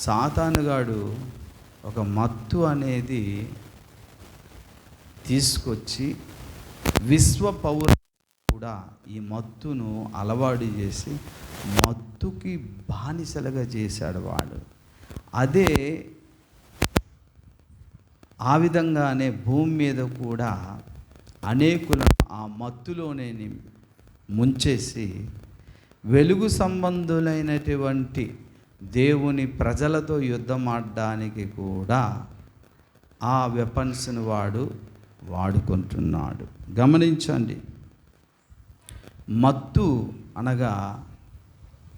సాతానుగాడు ఒక మత్తు అనేది తీసుకొచ్చి విశ్వ పౌర కూడా ఈ మత్తును అలవాటు చేసి మత్తుకి బానిసలుగా చేశాడు వాడు. అదే ఆ విధంగానే భూమి మీద కూడా అనేకులను ఆ మత్తులోనే ముంచేసి వెలుగు సంబంధులైనటువంటి దేవుని ప్రజలతో యుద్ధం ఆడడానికి కూడా ఆ వెపన్స్ని వాడు వాడుకుంటున్నాడు. గమనించండి. మత్తు అనగా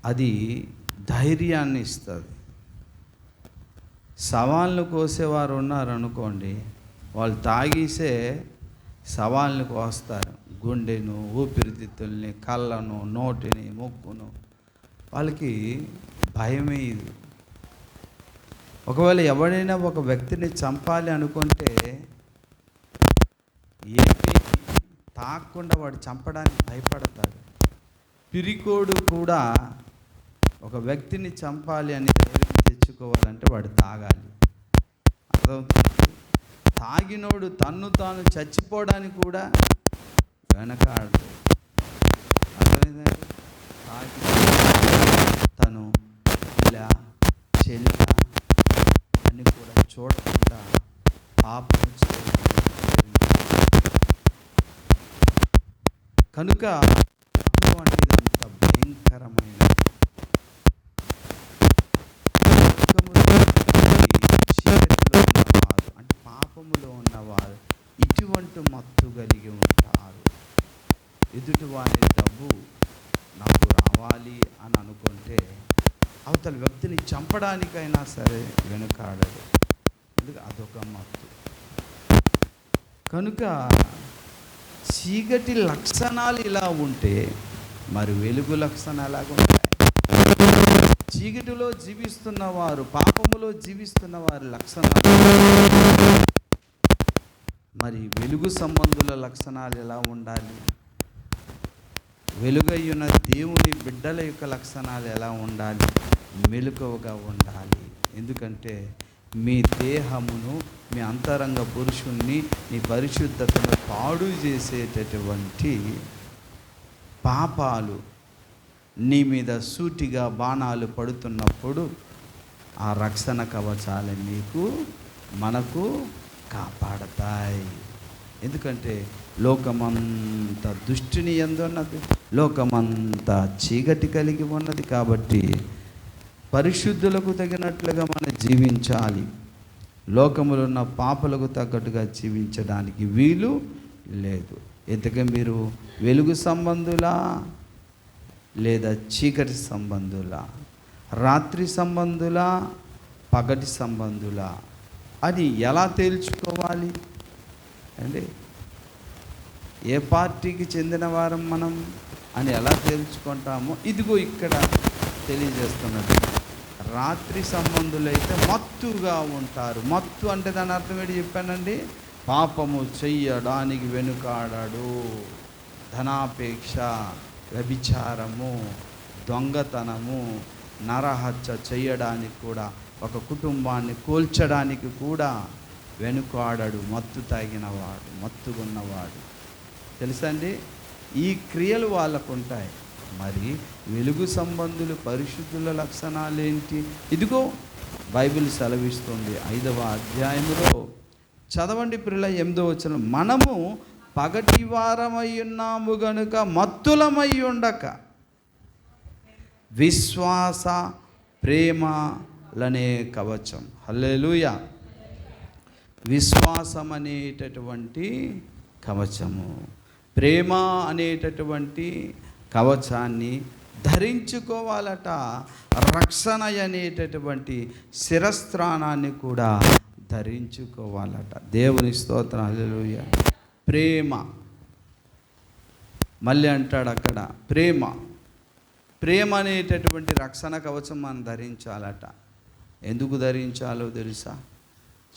అది ధైర్యాన్ని ఇస్తుంది. సవాళ్ళను కోసేవారు ఉన్నారనుకోండి వాళ్ళు తాగిసే సవాళ్ళను కోస్తారు. గుండెను ఊపిరితిత్తుల్ని కళ్ళను నోటిని ముక్కును వాళ్ళకి భయమే ఇది ఒకవేళ ఎవడైనా ఒక వ్యక్తిని చంపాలి అనుకుంటే ఏపీ తాగకుండా వాడు చంపడానికి భయపడతాడు. పిరికోడు కూడా ఒక వ్యక్తిని చంపాలి అని ధైర్యం తెచ్చుకోవాలంటే వాడు తాగాలి. అర్థమవుతుంది? తాగినోడు తన్ను తాను చచ్చిపోవడానికి కూడా వెనకాడు అర్థమైందండి తాగి తను ఇలా చెల్ల అని కూడా చూడకుండా పాపం కనుక పాపం అనేది అంత భయంకరమైన ఉన్నవారు అంటే పాపములో ఉన్నవారు ఇటువంటి మత్తు కలిగి ఉంటారు. ఎదుటి వారి డబ్బు నాకు రావాలి అని అనుకుంటే అవతల వ్యక్తిని చంపడానికైనా సరే వెనుకాడదు ఎందుకు కనుక చీకటి లక్షణాలు ఇలా ఉంటే మరి వెలుగు లక్షణాలు ఎలాగుంటాయి చీకటిలో జీవిస్తున్న వారు పాపములో జీవిస్తున్న వారి లక్షణాలు. మరి వెలుగు సంబంధుల లక్షణాలు ఎలా ఉండాలి? వెలుగయ్యున్న దేవుని బిడ్డల యొక్క లక్షణాలు ఎలా ఉండాలి? మెలుకవగా ఉండాలి. ఎందుకంటే మీ దేహమును మీ అంతరంగ పురుషుణ్ణి నీ పరిశుద్ధతను పాడు చేసేటటువంటి పాపాలు నీ మీద సూటిగా బాణాలు పడుతున్నప్పుడు ఆ రక్షణ కవచాలు నీకు మనకు కాపాడతాయి. ఎందుకంటే లోకమంత దుష్టిని ఎందున్నది లోకమంతా చీకటి కలిగి ఉన్నది కాబట్టి పరిశుద్ధులకు తగినట్లుగా మనం జీవించాలి. లోకములో ఉన్న పాపలకు తగ్గట్టుగా జీవించడానికి వీలు లేదు. ఎందుకంటే మీరు వెలుగు సంబంధులా లేదా చీకటి సంబంధులా? రాత్రి సంబంధులా? పగటి సంబంధులా? అని ఎలా తేల్చుకోవాలి? అంటే ఏ పార్టీకి చెందిన వారం మనం అని ఎలా తేల్చుకుంటామో ఇదిగో ఇక్కడ తెలియజేస్తున్నది. రాత్రి సంబంధులైతే మత్తుగా ఉంటారు. మత్తు అంటే దాని అర్థం ఏంటి చెప్పానండి? పాపము చెయ్యడానికి వెనుకాడాడు. ధనాపేక్ష వ్యభిచారము దొంగతనము నరహత్య చేయడానికి కూడా ఒక కుటుంబాన్ని కూల్చడానికి కూడా వెనుకాడడు. మత్తు తాగినవాడు మత్తుగున్నవాడు. తెలుసండి ఈ క్రియలు వాళ్ళకు ఉంటాయి మరి వెలుగు సంబంధులు పరిశుద్ధుల లక్షణాలు ఏంటి ఇదిగో బైబిల్ సెలవిస్తుంది ఐదవ అధ్యాయంలో చదవండి పిల్ల ఎనిమిదో వచ్చిన మనము పగటి వారమై ఉన్నాము గనుక మత్తులమై ఉండక. విశ్వాస ప్రేమలనే కవచం. హల్లెలూయ. విశ్వాసం అనేటటువంటి కవచము. ప్రేమ అనేటటువంటి కవచాన్ని ధరించుకోవాలట. రక్షణ అనేటటువంటి శిరస్త్రాణాన్ని కూడా ధరించుకోవాలట. దేవుని స్తోత్రం హల్లెలూయా. ప్రేమ. మళ్ళీ అంటాడు అక్కడ ప్రేమ. ప్రేమ అనేటటువంటి రక్షణ కవచం మనం ధరించాలట. ఎందుకు ధరించాలో తెలుసా?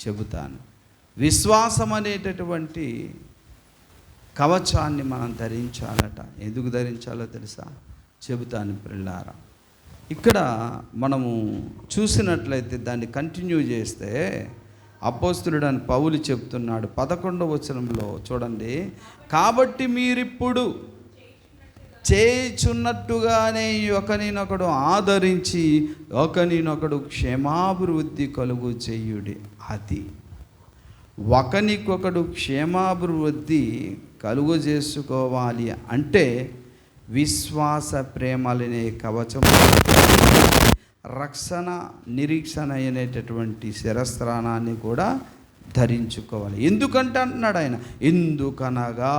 చెబుతాను. విశ్వాసం అనేటటువంటి కవచాన్ని మనం ధరించాలట. ఎందుకు ధరించాలో తెలుసా? చెబుతాను పిల్లారా ఇక్కడ మనము చూసినట్లయితే దాన్ని కంటిన్యూ చేస్తే అపోస్తుడు అని పౌలు చెప్తున్నాడు పదకొండవ వచనంలో చూడండి. కాబట్టి మీరిప్పుడు చేయుచున్నట్టుగానే ఒకనినొకడు ఆదరించి ఒకనినొకడు క్షేమాభివృద్ధి కలుగు చేయుడి అది. ఒకనికొకడు క్షేమాభివృద్ధి కలుగు చేసుకోవాలి అంటే విశ్వాస ప్రేమలనే కవచం రక్షణ నిరీక్షణ అనేటటువంటి శిరస్త్రాణాన్ని కూడా ధరించుకోవాలి. ఎందుకంటే అంటున్నాడు ఆయన ఎందుకనగా?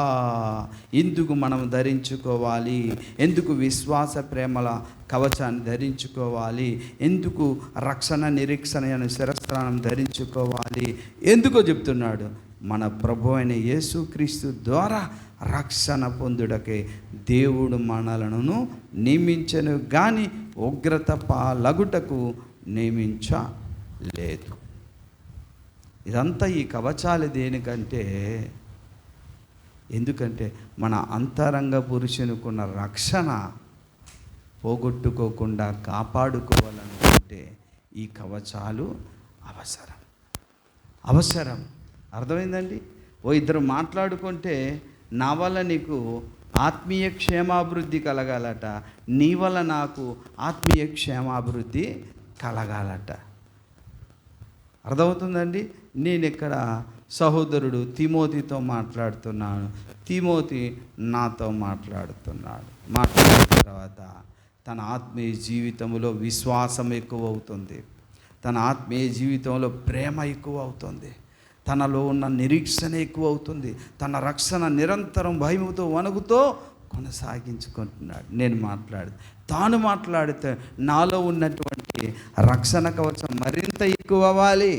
ఎందుకు మనం ధరించుకోవాలి? ఎందుకు విశ్వాస ప్రేమల కవచాన్ని ధరించుకోవాలి? ఎందుకు రక్షణ నిరీక్షణ అనే శిరస్త్రానం ధరించుకోవాలి? ఎందుకో చెప్తున్నాడు. మన ప్రభు అయిన యేసుక్రీస్తు ద్వారా రక్షణ పొందుటకే దేవుడు మనలను నియమించను కానీ ఉగ్రత పాలగుటకు నియమించలేదు. ఇదంతా ఈ కవచాలు దేనికంటే ఎందుకంటే మన అంతరంగ పురుషునికున్న రక్షణ పోగొట్టుకోకుండా కాపాడుకోవాలనుకుంటే ఈ కవచాలు అవసరం. అవసరం. అర్థమైందండి? ఓ ఇద్దరు మాట్లాడుకుంటే నా వల్ల నీకు ఆత్మీయ క్షేమాభివృద్ధి కలగాలట నీ వల్ల నాకు ఆత్మీయ క్షేమాభివృద్ధి కలగాలట. అర్థమవుతుందండి? నేను ఇక్కడ సహోదరుడు తిమోతితో మాట్లాడుతున్నాను. తిమోతి నాతో మాట్లాడుతున్నాడు. మాట్లాడిన తర్వాత తన ఆత్మీయ జీవితంలో విశ్వాసం ఎక్కువ అవుతుంది తన ఆత్మీయ జీవితంలో ప్రేమ ఎక్కువ అవుతుంది తనలో ఉన్న నిరీక్షణ ఎక్కువ అవుతుంది తన రక్షణ నిరంతరం భయముతో వణుకుతో కొనసాగించుకుంటున్నాడు. నేను మాట్లాడు తాను మాట్లాడితే నాలో ఉన్నటువంటి రక్షణ కవచం మరింత ఎక్కువ అవ్వాలి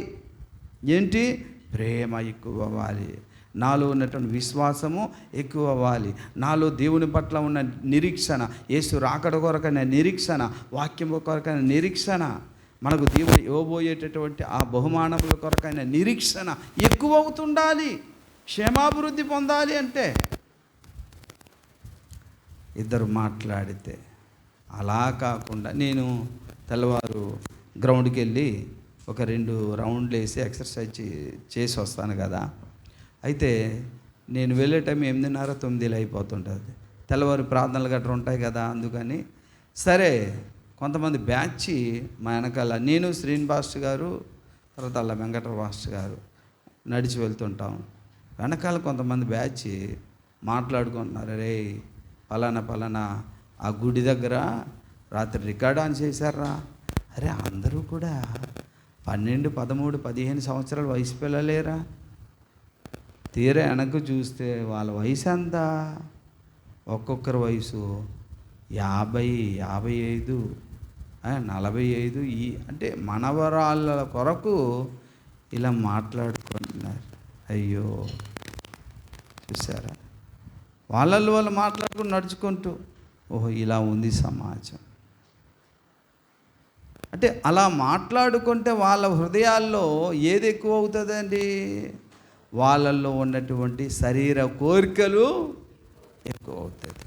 ఏంటి? ప్రేమ ఎక్కువ అవ్వాలి నాలో ఉన్నటువంటి విశ్వాసము ఎక్కువ అవ్వాలి నాలో దేవుని పట్ల ఉన్న నిరీక్షణ యేసు రాకడ కొరకైన నిరీక్షణ వాక్యం కొరకైన నిరీక్షణ. మనకు దేవుడు ఇవ్వబోయేటటువంటి ఆ బహుమానముల కొరకైన నిరీక్షణ ఎక్కువ అవుతుండాలి క్షేమాభివృద్ధి పొందాలి అంటే ఇద్దరు మాట్లాడితే అలా కాకుండా నేను తెల్లవారు గ్రౌండ్కి వెళ్ళి ఒక రెండు రౌండ్లు వేసి ఎక్సర్సైజ్ చేసి వస్తాను కదా. అయితే నేను వెళ్ళే టైం ఎనిమిదిన్నర తొమ్మిదిలో అయిపోతుంటుంది. తెల్లవారు ప్రార్థనలు గట్రా ఉంటాయి కదా అందుకని సరే కొంతమంది బ్యాచ్ మా వెనకాల నేను శ్రీనివాస్ గారు తర్వాత అలా వెంకట పాస్టర్ గారు నడిచి వెళ్తుంటాం. వెనకాల కొంతమంది బ్యాచ్ మాట్లాడుకుంటున్నారు రే పలానా పలానా ఆ గుడి దగ్గర రాత్రి రికార్డ్ ఆన్ చేశారా? అరే అందరూ కూడా పన్నెండు పదమూడు పదిహేను సంవత్సరాల వయసు పిల్లలేరా? తీరా వెనక్కి చూస్తే వాళ్ళ వయసు ఎంత? ఒక్కొక్కరి వయసు యాభై యాభై ఐదు నలభై ఐదు ఈ అంటే మనవరాళ్ళ కొరకు ఇలా మాట్లాడుకుంటున్నారు అయ్యో చూసారా వాళ్ళల్లో వాళ్ళు మాట్లాడుకుని నడుచుకుంటూ ఓహో ఇలా ఉంది సమాజం. అంటే అలా మాట్లాడుకుంటే వాళ్ళ హృదయాల్లో ఏది ఎక్కువ అవుతుందండి వాళ్ళల్లో ఉన్నటువంటి శరీర కోరికలు ఎక్కువ అవుతుంది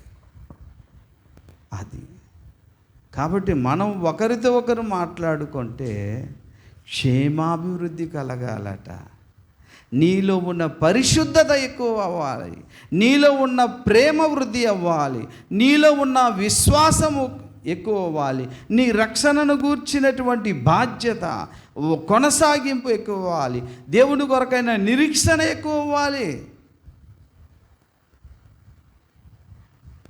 అది. కాబట్టి మనం ఒకరితో ఒకరు మాట్లాడుకుంటే క్షేమాభివృద్ధి కలగాలట. నీలో ఉన్న పరిశుద్ధత ఎక్కువ అవ్వాలి. నీలో ఉన్న ప్రేమ వృద్ధి అవ్వాలి. నీలో ఉన్న విశ్వాసము ఎక్కువ అవ్వాలి. నీ రక్షణను గూర్చినటువంటి బాధ్యత కొనసాగింపు ఎక్కువ అవ్వాలి. దేవుని కొరకైన నిరీక్షణ ఎక్కువ అవ్వాలి.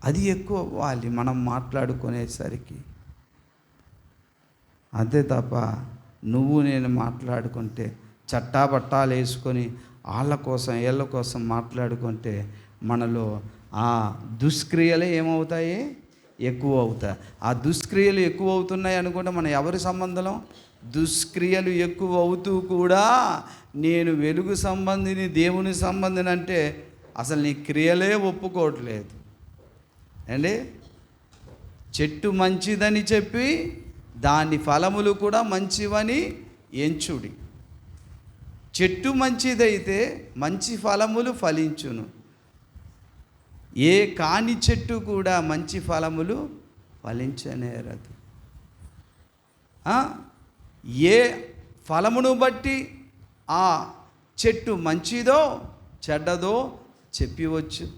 అది ఎక్కువ అవ్వాలి మనం మాట్లాడుకునేసరికి. అంతే తప్ప నువ్వు నేను మాట్లాడుకుంటే చట్టాబట్టాలు వేసుకొని వాళ్ళ కోసం వీళ్ళ కోసం మాట్లాడుకుంటే మనలో ఆ దుష్క్రియలే ఏమవుతాయి? ఎక్కువ అవుతాయి. ఆ దుష్క్రియలు ఎక్కువ అవుతున్నాయి అనుకుంటే మన ఎవరి సంబంధం దుష్క్రియలు ఎక్కువ అవుతూ కూడా నేను వెలుగు సంబంధిని దేవుని సంబంధిని అంటే అసలు నీ క్రియలే ఒప్పుకోవట్లేదు. అండి చెట్టు మంచిదని చెప్పి దాని ఫలములు కూడా మంచివని ఎంచుడి. చెట్టు మంచిదైతే మంచి ఫలములు ఫలించును. ఏ కాని చెట్టు కూడా మంచి ఫలములు ఫలించనేరదు. ఏ ఫలమును బట్టి ఆ చెట్టు మంచిదో చెడ్డదో చెప్పివచ్చు.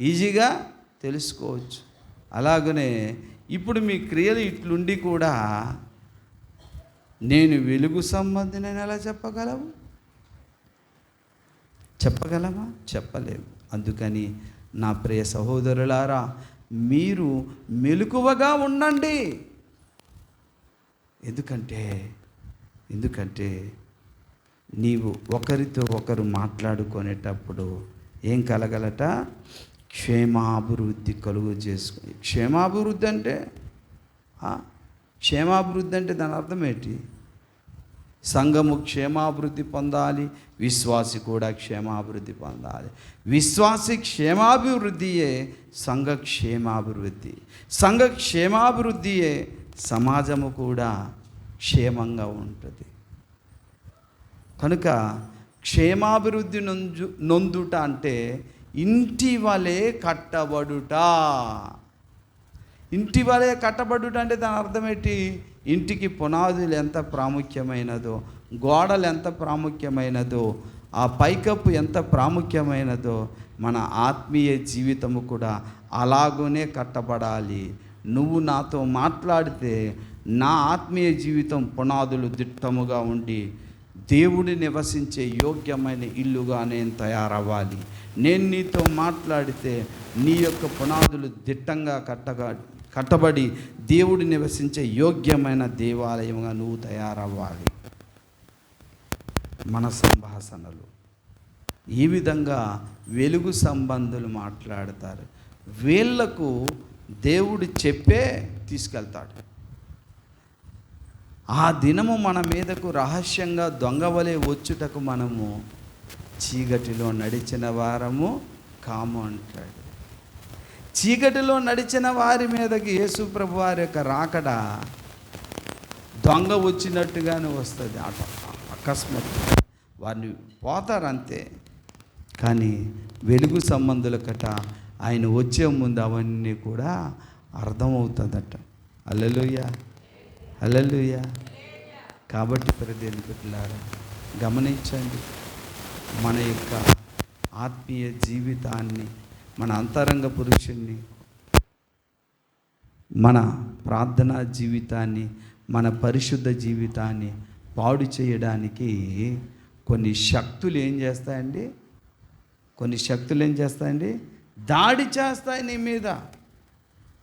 ఈజీగా తెలుసుకోవచ్చు. అలాగనే ఇప్పుడు మీ క్రియలు ఇట్లుండి కూడా నేను వెలుగు సంబంధిని ఎలా చెప్పగలవు? చెప్పగలమా చెప్పలేము అందుకని నా ప్రియ సహోదరులారా మీరు మెలకువగా ఉండండి. ఎందుకంటే ఎందుకంటే నీవు ఒకరితో ఒకరు మాట్లాడుకునేటప్పుడు ఏం కలగలట? క్షేమాభివృద్ధి కలుగు చేసుకో క్షేమాభివృద్ధి అంటే క్షేమాభివృద్ధి అంటే దాని అర్థం ఏంటి? సంఘము క్షేమాభివృద్ధి పొందాలి విశ్వాసి కూడా క్షేమాభివృద్ధి పొందాలి. విశ్వాసి క్షేమాభివృద్ధియే సంఘ క్షేమాభివృద్ధి. సంఘ క్షేమాభివృద్ధియే సమాజము కూడా క్షేమంగా ఉంటుంది. కనుక క్షేమాభివృద్ధి నొంజు నొందుట అంటే ఇంటి వలె కట్టబడుట. ఇంటి వలె కట్టబడుట అంటే దాని అర్థం ఏంటి? ఇంటికి పునాదులు ఎంత ప్రాముఖ్యమైనదో గోడలు ఎంత ప్రాముఖ్యమైనదో ఆ పైకప్పు ఎంత ప్రాముఖ్యమైనదో మన ఆత్మీయ జీవితము కూడా అలాగనే కట్టబడాలి. నువ్వు నాతో మాట్లాడితే నా ఆత్మీయ జీవితం పునాదులు దిట్టముగా ఉండి దేవుడి నివసించే యోగ్యమైన ఇల్లుగా నేను తయారవ్వాలి. నేను నీతో మాట్లాడితే నీ యొక్క పునాదులు దిట్టంగా కట్టగా కట్టబడి దేవుడు నివసించే యోగ్యమైన దేవాలయంగా నువ్వు తయారవ్వాలి. మన సంభాషణలు. ఈ విధంగా వెలుగు సంబంధులు మాట్లాడతారు. వీళ్ళకు దేవుడు చెప్పే తీసుకెళ్తాడు. ఆ దినము మన మీదకు రహస్యంగా దొంగవలే వచ్చుటకు మనము చీకటిలో నడిచిన వారము కాము అంటాడు చీకటిలో నడిచిన వారి మీదకి యేసుప్రభు వారి యొక్క రాకడ దొంగ వచ్చినట్టుగానే వస్తుంది. అట అకస్మాత్ వారిని పోతారు అంతే కానీ వెలుగు సంబంధుల కట ఆయన వచ్చే ముందు అవన్నీ కూడా అర్థమవుతుందట. అల్లెలుయ్యా అల్లెలుయ్య కాబట్టి ప్రదేని పెట్టారా గమనించండి మన యొక్క ఆత్మీయ జీవితాన్ని మన అంతరంగ పురుషుణ్ణి మన ప్రార్థనా జీవితాన్ని మన పరిశుద్ధ జీవితాన్ని పాడు చేయడానికి కొన్ని శక్తులు ఏం చేస్తాయండి? కొన్ని శక్తులు ఏం చేస్తాయండి? దాడి చేస్తాయి నీ మీద.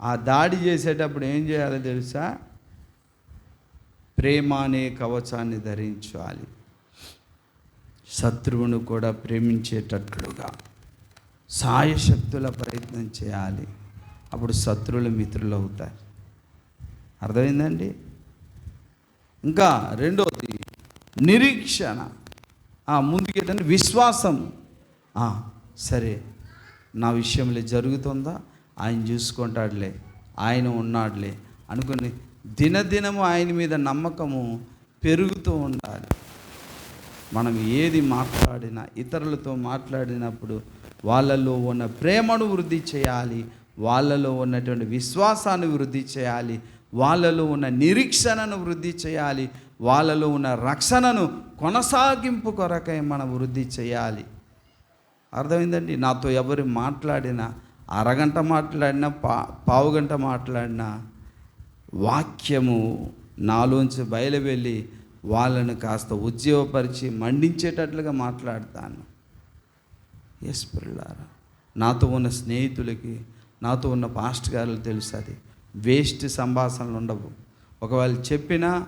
ఆ దాడి చేసేటప్పుడు ఏం చేయాలో తెలుసా? ప్రేమ అనే కవచాన్ని ధరించాలి. శత్రువును కూడా ప్రేమించేటట్లుగా సాయశక్తుల ప్రయత్నం చేయాలి. అప్పుడు శత్రువులు మిత్రులు అవుతారు అర్థమైందండి? ఇంకా రెండోది నిరీక్షణ. ఆ, ముందుకేటంటే విశ్వాసం. సరే నా విషయంలో జరుగుతుందా? ఆయన చూసుకుంటాడులే ఆయన ఉన్నాడులే అనుకుని దినదినము ఆయన మీద నమ్మకము పెరుగుతూ ఉండాలి. మనం ఏది మాట్లాడినా ఇతరులతో మాట్లాడినప్పుడు వాళ్ళలో ఉన్న ప్రేమను వృద్ధి చేయాలి వాళ్ళలో ఉన్నటువంటి విశ్వాసాన్ని వృద్ధి చేయాలి వాళ్ళలో ఉన్న నిరీక్షణను వృద్ధి చేయాలి వాళ్ళలో ఉన్న రక్షణను కొనసాగింపు కొరకై మనం వృద్ధి చేయాలి. అర్థమైందండి? నాతో ఎవరు మాట్లాడినా అరగంట మాట్లాడినా పా పావుగంట మాట్లాడినా వాక్యము నాలోంచి బయలువెళ్ళి వాళ్ళను కాస్త ఉద్యోగపరిచి మండించేటట్లుగా మాట్లాడతాను. ఎస్ పిల్లారా. నాతో ఉన్న స్నేహితులకి నాతో ఉన్న పాస్ట్ గారులు తెలుసు అది. వేస్ట్ సంభాషణలు ఉండవు. ఒకవేళ చెప్పినా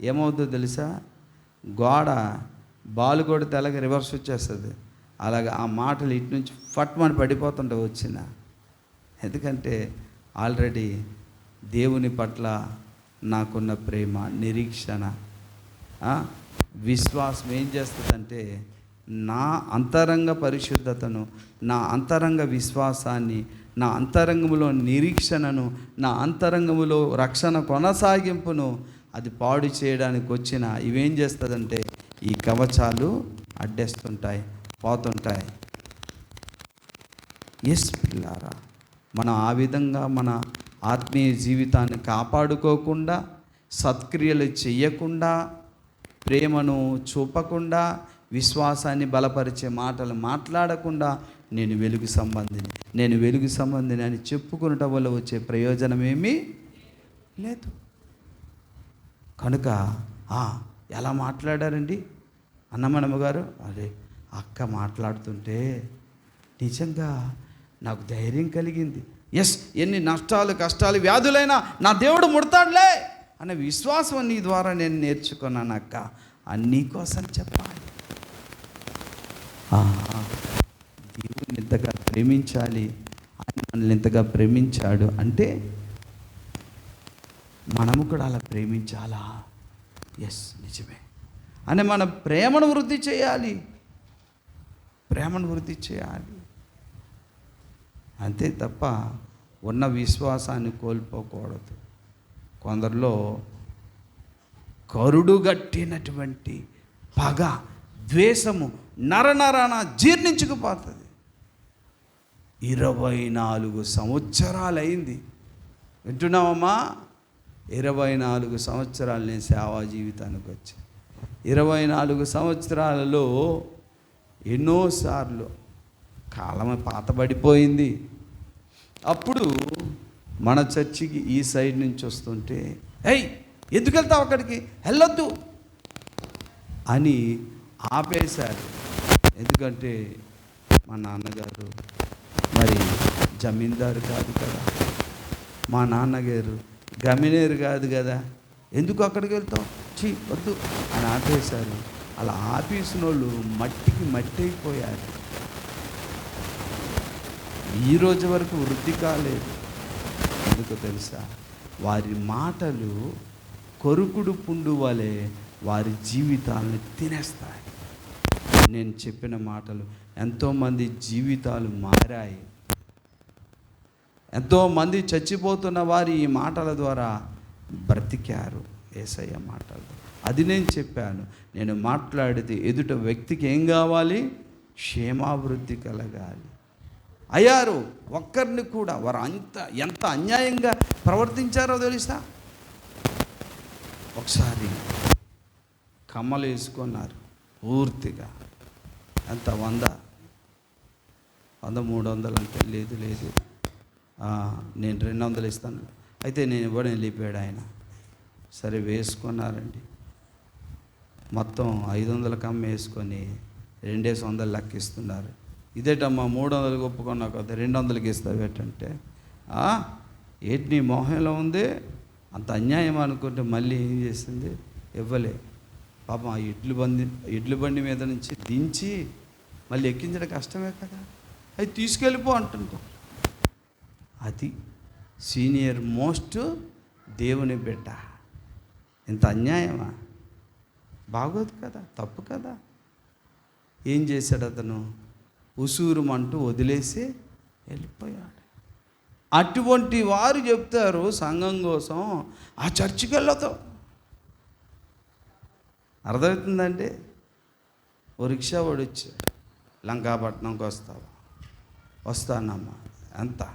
ఏమవుతుందో తెలుసా? గోడ బాలు కూడా తెల్లగా రివర్స్ వచ్చేస్తుంది. అలాగే ఆ మాటలు ఇటు నుంచి ఫట్మని పడిపోతుంటే వచ్చిన. ఎందుకంటే ఆల్రెడీ దేవుని పట్ల నాకున్న ప్రేమ నిరీక్షణ విశ్వాసం ఏం చేస్తుందంటే నా అంతరంగ పరిశుద్ధతను నా అంతరంగ విశ్వాసాన్ని నా అంతరంగంలో నిరీక్షణను నా అంతరంగములో రక్షణ కొనసాగింపును అది పాడు చేయడానికి వచ్చిన ఇవేం చేస్తుందంటే ఈ కవచాలు అడ్డేస్తుంటాయి పోతుంటాయి. ఎస్ పిల్లారా మనం ఆ విధంగా మన ఆత్మీయ జీవితాన్ని కాపాడుకోకుండా సత్క్రియలు చెయ్యకుండా ప్రేమను చూపకుండా విశ్వాసాన్ని బలపరిచే మాటలు మాట్లాడకుండా నేను వెలుగు సంబంధిని నేను వెలుగు సంబంధిని అని చెప్పుకునటం వల్ల వచ్చే ప్రయోజనం ఏమీ లేదు. కనుక "ఆ, ఎలా మాట్లాడారండి? అన్నమనమ్మ గారు అరే అక్క మాట్లాడుతుంటే నిజంగా నాకు ధైర్యం కలిగింది. ఎస్ ఎన్ని నష్టాలు కష్టాలు వ్యాధులైనా నా దేవుడు ముడతాడులే అనే విశ్వాసం నీ ద్వారా నేను నేర్చుకున్నాను అక్క. అన్నీ కోసం చెప్పాలి. దేవుని ఇంతగా ప్రేమించాలి ఆయన మనల్ని ఇంతగా ప్రేమించాడు అంటే మనము కూడా అలా ప్రేమించాలా? ఎస్ నిజమే. అని మన ప్రేమను వృద్ధి చేయాలి. ప్రేమను వృద్ధి చేయాలి. అంతే తప్ప ఉన్న విశ్వాసాన్ని కోల్పోకూడదు. కొందరిలో కరుడుగట్టినటువంటి పగ ద్వేషము నరనరాన జీర్ణించుకుపోతుంది. ఇరవై నాలుగు సంవత్సరాలైంది. వింటున్నావమ్మా? ఇరవై నాలుగు సంవత్సరాలు నేను సేవా జీవితానికి వచ్చాను ఇరవై నాలుగు సంవత్సరాలలో ఎన్నోసార్లు కాలం పాతబడిపోయింది. అప్పుడు మన చర్చికి ఈ సైడ్ నుంచి వస్తుంటే ఎయ్ ఎందుకు వెళ్తావు అక్కడికి? వెళ్ళొద్దు. అని ఆపేశారు. ఎందుకంటే మా నాన్నగారు మరి జమీందారు కాదు కదా. మా నాన్నగారు గమినేరు కాదు కదా. ఎందుకు అక్కడికి వెళ్తావు? చీ వద్దు. అని ఆపేశారు. అలా ఆపేసిన వాళ్ళు మట్టికి మట్టి అయిపోయారు ఈ రోజు వరకు వృద్ధి కాలేదు. ఎందుకు తెలుసా? వారి మాటలు కొరుకుడు పుండు వలె వారి జీవితాలను తినేస్తాయి. నేను చెప్పిన మాటలు ఎంతోమంది జీవితాలు మారాయి. ఎంతోమంది చచ్చిపోతున్న వారి ఈ మాటల ద్వారా బ్రతికారు. ఏసయ్య మాటలు. అది నేను చెప్పాను. నేను మాట్లాడితే ఎదుట వ్యక్తికి ఏం కావాలి? క్షేమాభివృద్ధి కలగాలి. అయ్యారు. ఒక్కరిని కూడా వారు అంత ఎంత అన్యాయంగా ప్రవర్తించారో తెలుసా? ఒకసారి కమ్మలు వేసుకున్నారు పూర్తిగా. ఎంత వంద? వంద మూడు వందలు అంటే లేదు లేదు. నేను రెండు వందలు ఇస్తాను. అయితే నేను ఇవ్వడం వెళ్ళిపోయాడు ఆయన? సరే వేసుకున్నారండి. మొత్తం ఐదు వందల కమ్మ వేసుకొని రెండేసి వందలు లెక్కిస్తున్నారు. ఇదేటమ్మా మూడు వందలకు ఒప్పుకున్నా కదా రెండు వందలకి ఇస్తావు ఏంటంటే ఏంటి నీ మొహంలో ఉంది? అంత అన్యాయం అనుకుంటే మళ్ళీ ఏం చేసింది? ఇవ్వలే. పాపం ఆ ఇడ్లు బండి ఇడ్లు బండి మీద నుంచి దించి మళ్ళీ ఎక్కించడం కష్టమే కదా. అది తీసుకెళ్ళిపో అంటుంటా అది సీనియర్ మోస్ట్ దేవుని బిడ్డ. ఇంత అన్యాయమా? బాగోదు కదా తప్పు కదా. ఏం చేశాడు అతను? ఉసూరుమంటూ వదిలేసి వెళ్ళిపోయాడు. అటువంటి వారు చెప్తారు సంఘం కోసం ఆ చర్చికి వెళ్ళదు అర్థమవుతుందండి? ఓ రిక్షా వాడు వచ్చి లంకాపట్నంకి వస్తావా? వస్తానమ్మా. ఎంత?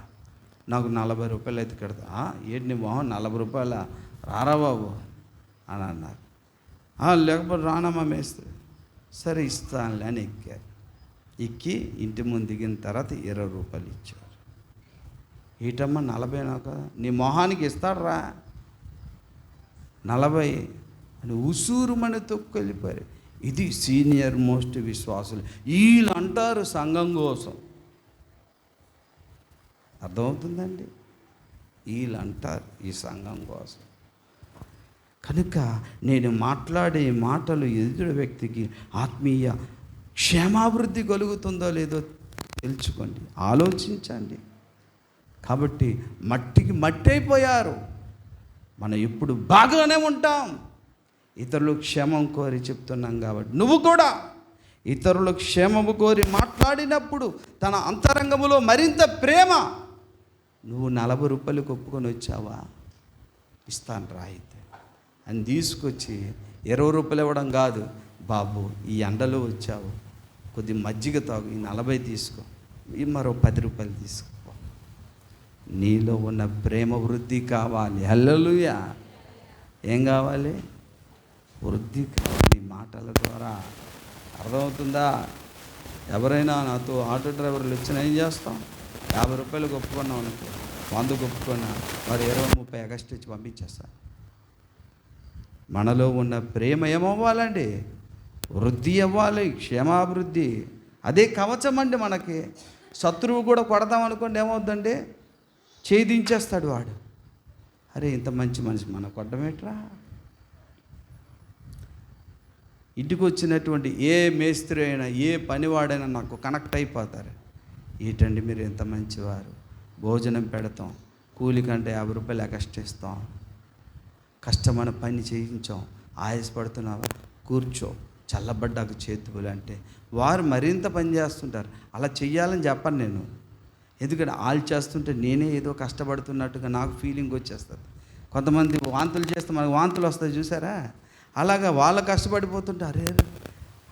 నాకు నలభై రూపాయలు అయితే కడతా. ఏంటి నీ మొహం? నలభై రూపాయల? రారా బాబు. అని అన్నారు. లేకపోతే రానమ్మా మేస్తే సరే ఇస్తానులే అని ఎక్కారు. ఎక్కి ఇంటి ముందు దిగిన తర్వాత ఇరవై రూపాయలు ఇచ్చారు. ఏటమ్మా నలభై నాకు? నీ మొహానికి ఇస్తాడురా. నలభై అని ఉసూరుమని తొక్కెళ్ళిపోయారు ఇది సీనియర్ మోస్ట్ విశ్వాసులు. వీళ్ళు అంటారు సంఘం కోసం. అర్థమవుతుందండి? వీళ్ళు అంటారు ఈ సంఘం కోసం. కనుక నేను మాట్లాడే మాటలు ఎదుటి వ్యక్తికి ఆత్మీయ క్షేమాభివృద్ధి కలుగుతుందో లేదో తెలుసుకోండి ఆలోచించండి. కాబట్టి మట్టికి మట్టి అయిపోయారు మనం ఇప్పుడు బాగానే ఉంటాం. ఇతరులు క్షేమం కోరి చెప్తున్నాం కాబట్టి నువ్వు కూడా ఇతరులు క్షేమము కోరి మాట్లాడినప్పుడు తన అంతరంగములో మరింత ప్రేమ నువ్వు నలభై రూపాయలు ఒప్పుకొని వచ్చావా? ఇస్తాను రా అయితే. అని తీసుకొచ్చి ఇరవై రూపాయలు ఇవ్వడం కాదు బాబు ఈ ఎండలో వచ్చావు. కొద్ది మజ్జిగ తాగు ఈ నలభై తీసుకో. ఈ మరో పది రూపాయలు తీసుకో. నీలో ఉన్న ప్రేమ వృద్ధి కావాలి. హల్లలుయా. ఏం కావాలి? వృద్ధి కావాలి. మాటల ద్వారా. అర్థమవుతుందా? ఎవరైనా నాతో ఆటో డ్రైవర్లు వచ్చిన ఏం చేస్తాం? యాభై రూపాయలు ఒప్పుకున్నాం అనుకో. వంద ఒప్పుకున్నా మరి ఇరవై ముప్పై ఎగస్ట్ ఇచ్చి పంపించేస్తాను మనలో ఉన్న ప్రేమ ఏమవ్వాలండి? వృద్ధి అవ్వాలి క్షేమాభివృద్ధి. అదే కవచం అండి మనకి. శత్రువు కూడా కొడదాం అనుకోండి ఏమవుద్దండి ఛేదించేస్తాడు వాడు. అరే ఇంత మంచి మనిషి మన కొట్టమేట్రా? ఇంటికి వచ్చినటువంటి ఏ మేస్త్రి అయినా ఏ పనివాడైనా నాకు కనెక్ట్ అయిపోతారు. ఏంటండి మీరు ఎంత మంచివారు? భోజనం పెడతాం కూలి కంటే యాభై రూపాయలు ఎక్స్ట్రా కష్టమైన పని చేయించాం. ఆయాసపడుతున్నావా? కూర్చో. చల్లబడ్డాక చేతువులు అంటే వారు మరింత పని చేస్తుంటారు. అలా చెయ్యాలని చెప్పను నేను. ఎందుకంటే వాళ్ళు చేస్తుంటే నేనే ఏదో కష్టపడుతున్నట్టుగా నాకు ఫీలింగ్ వచ్చేస్తుంది. కొంతమంది వాంతులు చేస్తే మనకు వాంతులు వస్తాయి చూసారా? అలాగా వాళ్ళు కష్టపడిపోతుంటే అరే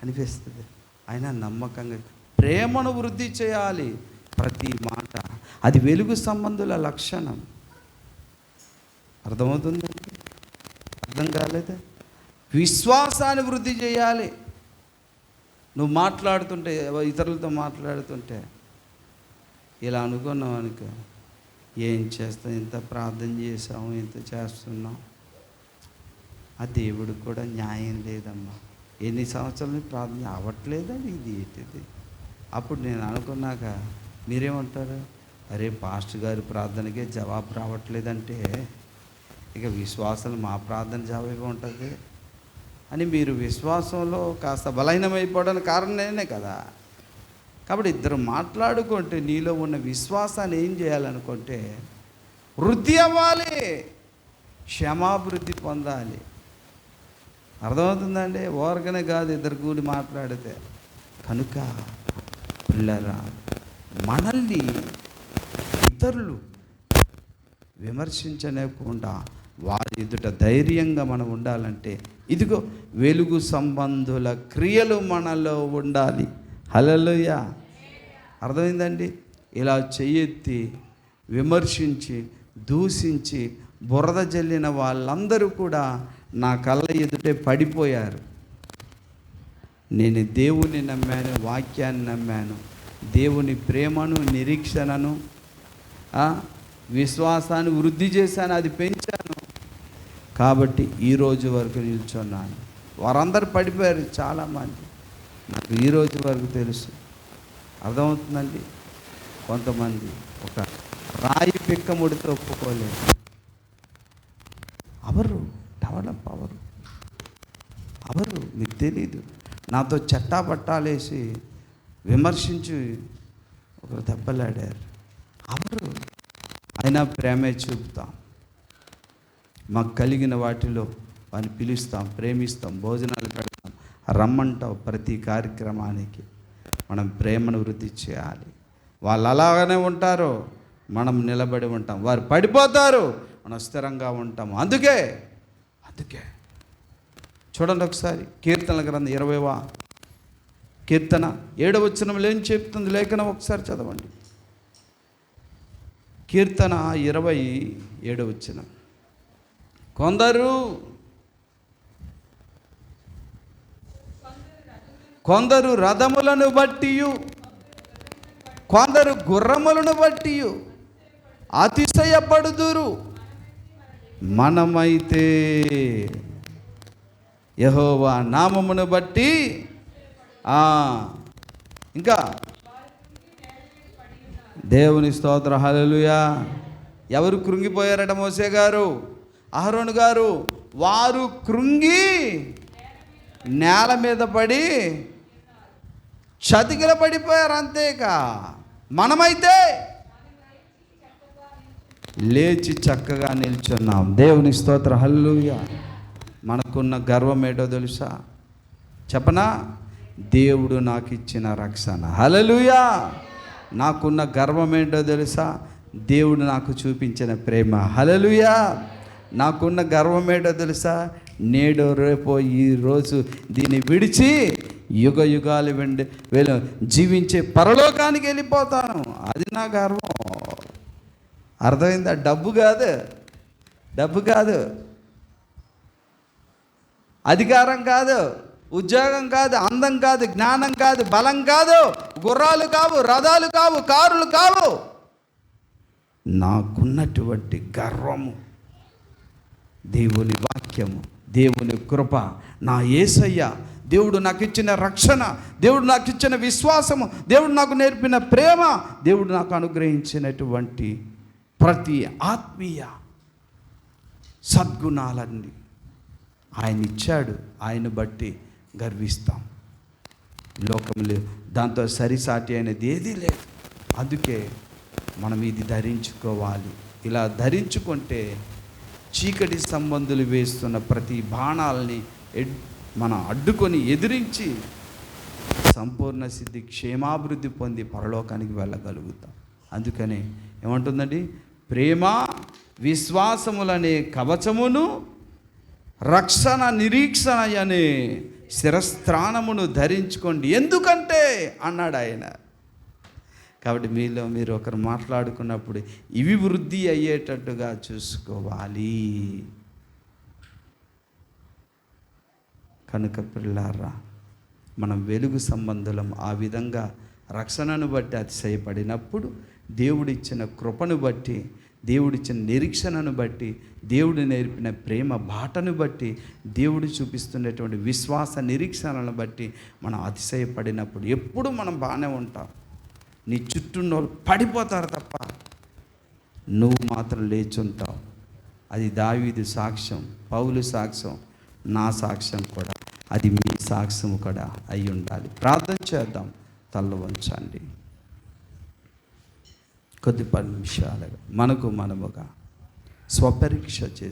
అనిపిస్తుంది. అయినా నమ్మకంగా ప్రేమను వృద్ధి చేయాలి ప్రతి మాట. అది వెలుగు సంబంధుల లక్షణం. అర్థమవుతుందండి అర్థం కాలేదా? విశ్వాసాన్ని వృద్ధి చేయాలి. నువ్వు మాట్లాడుతుంటే ఇతరులతో మాట్లాడుతుంటే ఇలా అనుకున్నావు అనుకో ఏం చేస్తాం ఇంత ప్రార్థన చేసాము ఇంత చేస్తున్నాం ఆ దేవుడికి కూడా న్యాయం లేదమ్మా. ఎన్ని సంవత్సరాలు ప్రార్థన అవ్వట్లేదా ఇది ఏంటిది? అప్పుడు నేను అనుకున్నాక మీరేమంటారు? అరే పాస్టర్ గారి ప్రార్థనకే జవాబు రావట్లేదంటే ఇక విశ్వాసం మా ప్రార్థన జవాబు ఉంటుంది అని మీరు విశ్వాసంలో కాస్త బలహీనమైపోవడానికి కారణం నేనే కదా. కాబట్టి ఇద్దరు మాట్లాడుకుంటే నీలో ఉన్న విశ్వాసాన్ని ఏం చేయాలనుకుంటే వృద్ధి అవ్వాలి క్షమాభివృద్ధి పొందాలి. అర్థమవుతుందండి? ఓరకనే కాదు ఇద్దరు కూడి మాట్లాడితే. కనుక పిల్లరా మనల్ని ఇతరులు విమర్శించలేకుండా వారి ఎదుట ధైర్యంగా మనం ఉండాలంటే ఇదిగో వెలుగు సంబంధుల క్రియలు మనలో ఉండాలి. హలలుయ అర్థమైందండి? ఇలా చెయ్యెత్తి విమర్శించి దూషించి బురద జల్లిన వాళ్ళందరూ కూడా నా కళ్ళ ఎదుటే పడిపోయారు. నేను దేవుని నమ్మాను వాక్యాన్ని నమ్మాను దేవుని ప్రేమను నిరీక్షణను విశ్వాసాన్ని వృద్ధి చేశాను అది పెంచాను. కాబట్టి ఈ రోజు వరకు నిల్చున్నాను. వారందరూ పడిపోయారు చాలామంది. నాకు ఈ రోజు వరకు తెలుసు. అర్థమవుతుందండి? కొంతమంది ఒక రాయి పిక్కముడితో ఒప్పుకోలేదు. అవరు డెవలప్ అవరు అవరు మీకు తెలీదు. నాతో చట్టా పట్టాలేసి విమర్శించి ఒకరు దెబ్బలాడారు. అవరు అయినా ప్రేమే చూపుతాం. మాకు కలిగిన వాటిలో వారిని పిలుస్తాం ప్రేమిస్తాం భోజనాలు పెడతాం. రమ్మంటాం ప్రతి కార్యక్రమానికి. మనం ప్రేమను వృద్ధి చేయాలి. వాళ్ళు అలాగనే ఉంటారు. మనం నిలబడి ఉంటాం. వారు పడిపోతారు. మనం స్థిరంగా ఉంటాం అందుకే అందుకే. చూడండి ఒకసారి కీర్తన గ్రంథం ఇరవైవా కీర్తన. ఏడవచనంలో ఏం చెప్తుంది? లేఖనం ఒకసారి చదవండి. కీర్తన ఇరవై ఏడవచనం కొందరు కొందరు రథములను బట్టి కొందరు గుర్రములను బట్టి అతిశయపడుదురు. మనమైతే యహోవా నామమును బట్టి ఆ, ఇంకా దేవుని స్తోత్ర హలలుయా ఎవరు కృంగిపోయారట మోసే గారు? అహరోను గారు వారు కృంగి నేల మీద పడి చతికిల పడిపోయారు అంతేక మనమైతే లేచి చక్కగా నిల్చున్నాం. దేవుని స్తోత్ర. హల్లుయ మనకున్న గర్వం ఏంటో తెలుసా? చెప్పనా? దేవుడు నాకు ఇచ్చిన రక్షణ. హలలుయా నాకున్న గర్వం ఏంటో తెలుసా? దేవుడు నాకు చూపించిన ప్రేమ. హలలుయా నాకున్న గర్వం ఏంటో తెలుసా? నేడు రేపో ఈరోజు రోజు దీన్ని విడిచి యుగ యుగాలు వెండి వీళ్ళు. జీవించే పరలోకానికి వెళ్ళిపోతాను. అది నా గర్వం. అర్థమైందా? డబ్బు కాదు. డబ్బు కాదు. అధికారం కాదు. ఉద్యోగం కాదు. అందం కాదు. జ్ఞానం కాదు. బలం కాదు. గుర్రాలు కావు. రథాలు కావు. కారులు కావు. నాకున్నటువంటి గర్వము. దేవుని వాక్యము దేవుని కృప. నా ఏసయ్య దేవుడు నాకు ఇచ్చిన రక్షణ దేవుడు నాకు ఇచ్చిన విశ్వాసము దేవుడు నాకు నేర్పిన ప్రేమ దేవుడు నాకు అనుగ్రహించినటువంటి ప్రతి ఆత్మీయ సద్గుణాలన్నీ ఆయన ఇచ్చాడు ఆయన బట్టి గర్విస్తాం. లోకంలో దాంతో సరిసాటి అయినది ఏదీ లేదు. అందుకే మనం ఇది ధరించుకోవాలి. ఇలా ధరించుకుంటే చీకటి సంబంధులు వేస్తున్న ప్రతి బాణాలని మనం అడ్డుకొని ఎదిరించి సంపూర్ణ సిద్ధి క్షేమాభివృద్ధి పొంది పరలోకానికి వెళ్ళగలుగుతాం. అందుకనే ఏమంటుందండి? ప్రేమ విశ్వాసములనే కవచమును రక్షణ నిరీక్షణ అనే శిరస్త్రాణమును ధరించుకోండి. ఎందుకంటే? అన్నాడు ఆయన కాబట్టి మీలో మీరు ఒకరు మాట్లాడుకున్నప్పుడు ఇవి వృద్ధి అయ్యేటట్టుగా చూసుకోవాలి. కనుక పిల్లారా మనం వెలుగు సంబంధులం ఆ విధంగా రక్షణను బట్టి అతిశయపడినప్పుడు దేవుడిచ్చిన కృపను బట్టి దేవుడిచ్చిన నిరీక్షణను బట్టి దేవుడు నేర్పిన ప్రేమ బాటను బట్టి దేవుడు చూపిస్తున్నటువంటి విశ్వాస నిరీక్షణలను బట్టి మనం అతిశయపడినప్పుడు ఎప్పుడు మనం బాగానే ఉంటాం. నీ చుట్టూ పడిపోతారు తప్ప నువ్వు మాత్రం లేచుంటావు. అది దావీదు సాక్ష్యం పౌలు సాక్ష్యం నా సాక్ష్యం కూడా అది మీ సాక్ష్యం కూడా అయి ఉండాలి. ప్రార్థన చేద్దాం తల్ల వంచండి కొద్ది పది నిమిషాలుగా మనకు మనముగా స్వపరీక్ష చేసి